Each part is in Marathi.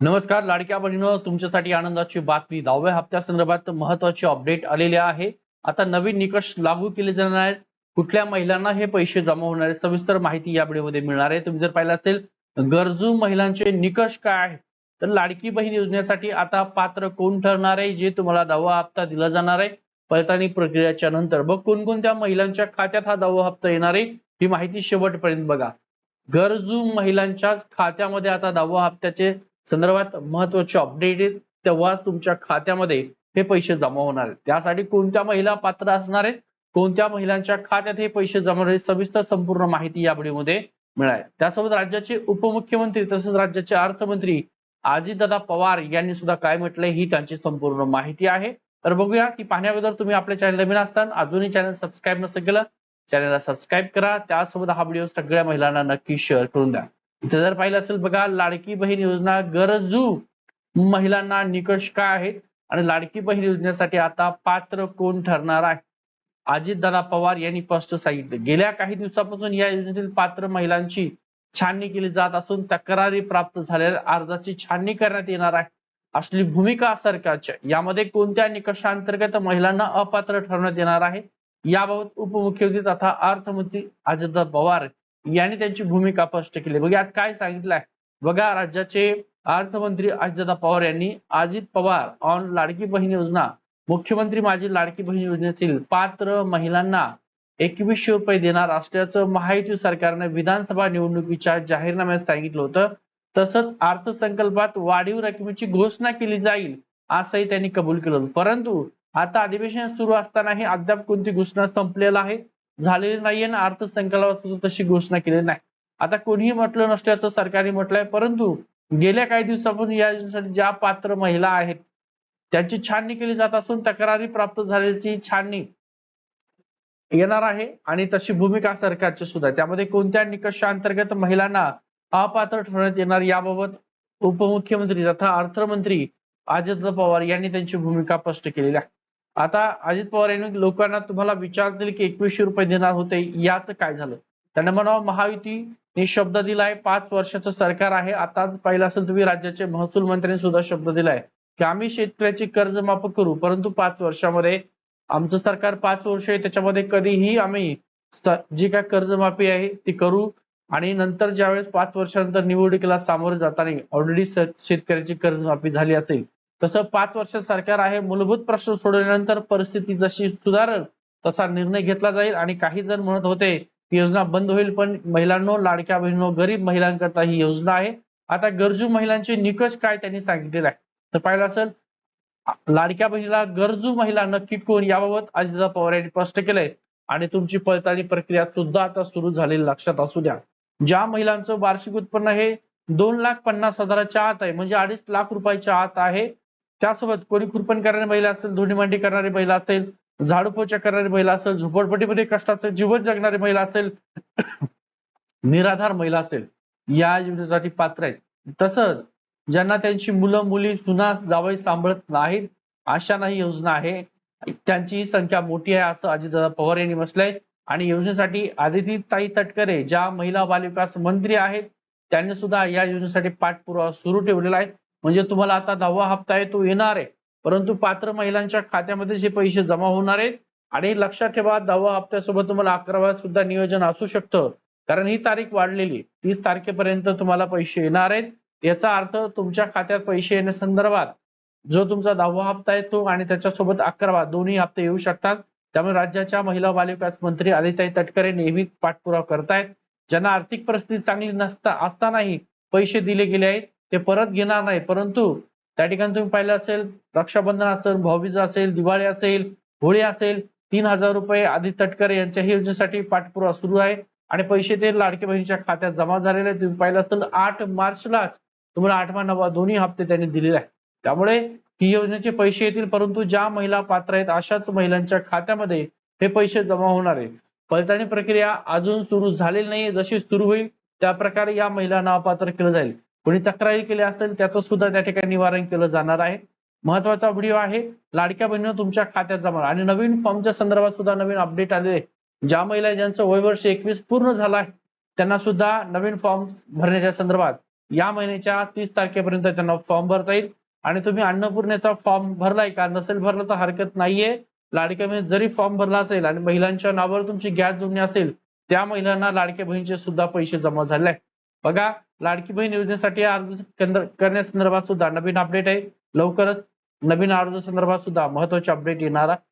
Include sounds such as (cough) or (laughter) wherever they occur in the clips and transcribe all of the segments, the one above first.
नमस्कार लाडक्या बहिणीनो. तुमच्यासाठी आनंदाची बातमी. दहाव्या हप्त्या संदर्भात महत्वाची अपडेट आलेले आहे. आता नवीन निकष लागू केले जाणार आहेत. कुठल्या महिलांना हे पैसे जमा होणार आहेत सविस्तर माहिती या व्हिडिओमध्ये मिळणार आहे. तुम्ही जर पाहिलं असेल गरजू महिलांचे निकष काय आहेत? तर लाडकी बहीण योजनेसाठी आता पात्र कोण ठरणार आहे जे तुम्हाला दहावा हप्ता दिला जाणार आहे? पडताळणी प्रक्रियेच्या नंतर बघ कोणकोणत्या महिलांच्या खात्यात हा दहावा हप्ता येणार आहे ही माहिती शेवटपर्यंत बघा. गरजू महिलांच्या खात्यामध्ये आता दहावा हप्त्याचे संदर्भात महत्त्वाचे अपडेट आहेत तेव्हाच तुमच्या खात्यामध्ये हे पैसे जमा होणार आहेत. त्यासाठी कोणत्या महिला पात्र असणार आहेत? कोणत्या महिलांच्या खात्यात हे पैसे जमा होणार सविस्तर संपूर्ण माहिती या व्हिडिओमध्ये मिळाली. त्यासोबत राज्याचे उपमुख्यमंत्री तसेच राज्याचे अर्थमंत्री अजितदादा पवार यांनी सुद्धा काय म्हटलंय ही त्यांची संपूर्ण माहिती आहे. तर बघूया ती पाहण्या अगोदर तुम्ही आपल्या चॅनल नवीन असताना अजूनही चॅनल सबस्क्राईब नसेल केलं चॅनलला सबस्क्राईब करा. त्यासोबत हा व्हिडिओ सगळ्या महिलांना नक्की शेअर करून द्या. इथं जर पाहिलं असेल बघा लाडकी बहीण योजना गरजू महिलांना निकष काय आहेत? आणि लाडकी बहीण योजनेसाठी आता पात्र कोण ठरणार आहे? अजितदादा पवार यांनी स्पष्ट सांगितलं. गेल्या काही दिवसापासून या योजनेतील पात्र महिलांची छाननी केली जात असून तक्रारी प्राप्त झालेल्या अर्जाची छाननी करण्यात येणार आहे. असली भूमिका सरकारच्या. यामध्ये कोणत्या निकषांतर्गत महिलांना अपात्र ठरवण्यात येणार आहे? याबाबत उपमुख्यमंत्री तथा अर्थमंत्री अजितदादा पवार यांनी त्यांची भूमिका स्पष्ट केली. बघा यात काय सांगितलं बघा राज्याचे अर्थमंत्री अजितदादा पवार यांनी अजित पवार ऑन लाडकी बहीण योजना. मुख्यमंत्री माझी लाडकी बहीण योजनेतील पात्र महिलांना एकवीसशे रुपये देणार असल्याचं महायुती सरकारने विधानसभा निवडणुकीच्या जाहीरनाम्यात सांगितलं होतं. तसंच अर्थसंकल्पात वाढीव रकमेची घोषणा केली जाईल असंही त्यांनी कबूल केलं परंतु आता अधिवेशन सुरू असतानाही अद्याप कोणती घोषणा संपलेला आहे? झालेली नाहीये ना अर्थसंकल्पात सुद्धा तशी घोषणा केलेली नाही. आता कोणीही म्हटलं नसल्याचं सरकारने म्हटलंय परंतु गेल्या काही दिवसापासून या योजनेसाठी ज्या पात्र महिला आहेत त्यांची छाननी केली जात असून तक्रारी प्राप्त झाल्याची छाननी येणार आहे आणि तशी भूमिका सरकारची सुद्धा त्यामध्ये कोणत्या निकषांतर्गत महिलांना अपात्र ठरवण्यात येणार याबाबत उपमुख्यमंत्री तथा अर्थमंत्री अजित पवार यांनी त्यांची भूमिका स्पष्ट केलेली आहे. आता अजित पवार यांनी लोकांना तुम्हाला विचारतील की एकवीसशे रुपये देणार होते याच काय झालं? त्यांना म्हणावं महायुतीने शब्द दिलाय पाच वर्षाचं सरकार आहे आताच पाहिलं असेल तुम्ही राज्याचे महसूल मंत्र्यांनी सुद्धा शब्द दिलाय की आम्ही शेतकऱ्याची कर्ज माफ करू परंतु पाच वर्षामध्ये आमचं सरकार पाच वर्ष आहे त्याच्यामध्ये कधीही आम्ही जी काय कर्जमाफी आहे ती करू आणि नंतर ज्यावेळेस पाच वर्षानंतर निवडणुकीला सामोरे जाताना ऑलरेडी शेतकऱ्याची कर्जमाफी झाली असेल तसं पाच वर्ष सरकार आहे मूलभूत प्रश्न सोडवल्यानंतर परिस्थिती जशी सुधारल तसा निर्णय घेतला जाईल. आणि काही जण म्हणत होते की योजना बंद होईल पण महिलांनो लाडक्या बहिणीनो गरीब महिलांकरता ही योजना आहे. आता गरजू महिलांचे निकष काय त्यांनी सांगितलेले आहे तर पाहिलं असेल लाडक्या बहिणीला गरजू महिला नक्की कोण याबाबत अजितदादा पवार यांनी स्पष्ट केलंय. आणि तुमची पडताळणी प्रक्रिया सुद्धा आता सुरू झालेली लक्षात असू द्या. ज्या महिलांचं वार्षिक उत्पन्न हे दोन लाख पन्नास हजाराच्या आत आहे म्हणजे अडीच लाख रुपयाच्या आत आहे त्यासोबत कोणी कुरपण करणारी महिला असेल धोणी मांडी करणारी महिला असेल झाडू पोछा करणारी महिला असेल झोपडपट्टीमध्ये कष्टाचं जीवन जगणारी महिला असेल (coughs) निराधार महिला असेल या योजनेसाठी पात्र आहेत. तसंच ज्यांना त्यांची मुलं मुली सुना जावई सांभाळत नाहीत अशा नाही योजना आहे. त्यांची ही संख्या मोठी आहे असं अजितदादा पवार यांनी म्हटलंय. आणि योजनेसाठी आदिती ताई तटकरे ज्या महिला बालविकास मंत्री आहेत त्यांनी सुद्धा या योजनेसाठी पाठपुरावा सुरू ठेवलेला आहे. म्हणजे तुम्हाला आता दहावा हप्ता आहे तो येणार आहे. परंतु पात्र महिलांच्या खात्यामध्ये जे पैसे जमा होणार आहेत आणि लक्षात ठेवा दहावा हप्त्यासोबत तुम्हाला अकरावा सुद्धा नियोजन असू शकतं. कारण ही तारीख वाढलेली तीस तारखेपर्यंत तुम्हाला पैसे येणार आहेत. याचा अर्थ तुमच्या खात्यात पैसे येण्यासंदर्भात जो तुमचा दहावा हप्ता आहे तो आणि त्याच्यासोबत अकरावा दोन्ही हप्ते येऊ शकतात. त्यामुळे राज्याच्या महिला बालविकास मंत्री आदिताई तटकरे नेहमी पाठपुरावा करतायत. ज्यांना आर्थिक परिस्थिती चांगली नसता असतानाही पैसे दिले गेले आहेत. ते परत घेणार नाही परंतु त्या ठिकाणी तुम्ही पाहिलं असेल रक्षाबंधन असेल भाऊबीज असेल दिवाळी असेल होळी असेल तीन हजार रुपये आदित्य तटकरे यांच्या योजनेसाठी पाठपुरावा सुरू आहे. आणि पैसे ते लाडके बहिणीच्या खात्यात जमा झालेले आहेत. तुम्ही पाहिलं असेल आठ मार्चलाच तुम्हाला आठवा नवा दोन्ही हप्ते त्यांनी दिलेले आहेत. त्यामुळे ही योजनेचे पैसे येतील परंतु ज्या महिला पात्र आहेत अशाच महिलांच्या खात्यामध्ये हे पैसे जमा होणार आहे पडताळणी प्रक्रिया अजून सुरू झालेली नाही जशी सुरू होईल त्या प्रकारे या महिला नावपात्र केलं जाईल. कोणी तक्रारी केली असेल त्याचं सुद्धा त्या ठिकाणी निवारण केलं जाणार आहे. महत्त्वाचा व्हिडिओ आहे लाडक्या बहिणीनं तुमच्या खात्यात जमा आणि नवीन फॉर्मच्या संदर्भात सुद्धा नवीन अपडेट आलेले ज्या महिला ज्यांचं वय वर्ष एकवीस पूर्ण झालं आहे त्यांना सुद्धा नवीन फॉर्म भरण्याच्या संदर्भात या महिन्याच्या तीस तारखेपर्यंत त्यांना फॉर्म भरता येईल. आणि तुम्ही अन्नपूर्णेचा फॉर्म भरलाय का? नसेल भरला तर हरकत नाहीये. लाडक्या बहिणी जरी फॉर्म भरला असेल आणि महिलांच्या नावावर तुमची गॅस जोडणी असेल त्या महिलांना लाडक्या बहिणीचे सुद्धा पैसे जमा झाले आहे. बघा लाडकी बहीण योजनेसाठी अर्ज केंद्र- करण्यासंदर्भात सुद्धा नवीन अपडेट आहे. लवकरच नवीन अर्ज संदर्भात सुद्धा महत्त्वाचे अपडेट येणार आहे.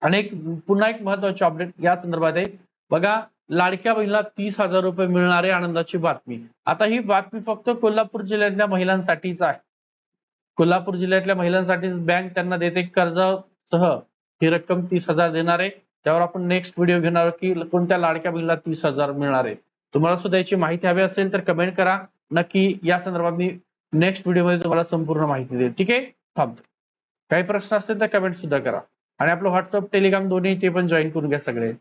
आणि पुन्हा एक महत्त्वाचे अपडेट या संदर्भात आहे. बघा लाडक्या बहिणीला तीस हजार रुपये मिळणारे आनंदाची बातमी. आता ही बातमी फक्त कोल्हापूर जिल्ह्यातल्या महिलांसाठीच आहे. कोल्हापूर जिल्ह्यातल्या महिलांसाठी बँक त्यांना देते कर्जासह. ही रक्कम तीस हजार देणार आहे. त्यावर आपण नेक्स्ट व्हिडिओ घेणार की कोणत्या लाडक्या बहिणीला तीस हजार मिळणार आहे. तुम्हाला सुद्धा याची माहिती हवी असेल तर कमेंट करा. नक्की या संदर्भात मी नेक्स्ट व्हिडिओमध्ये तुम्हाला संपूर्ण माहिती देईल. ठीक आहे? थांबतो काही प्रश्न असतील तर कमेंट सुद्धा करा. आणि आपलं व्हॉट्सअप टेलिग्राम दोन्ही ते पण जॉईन करून घ्या सगळे.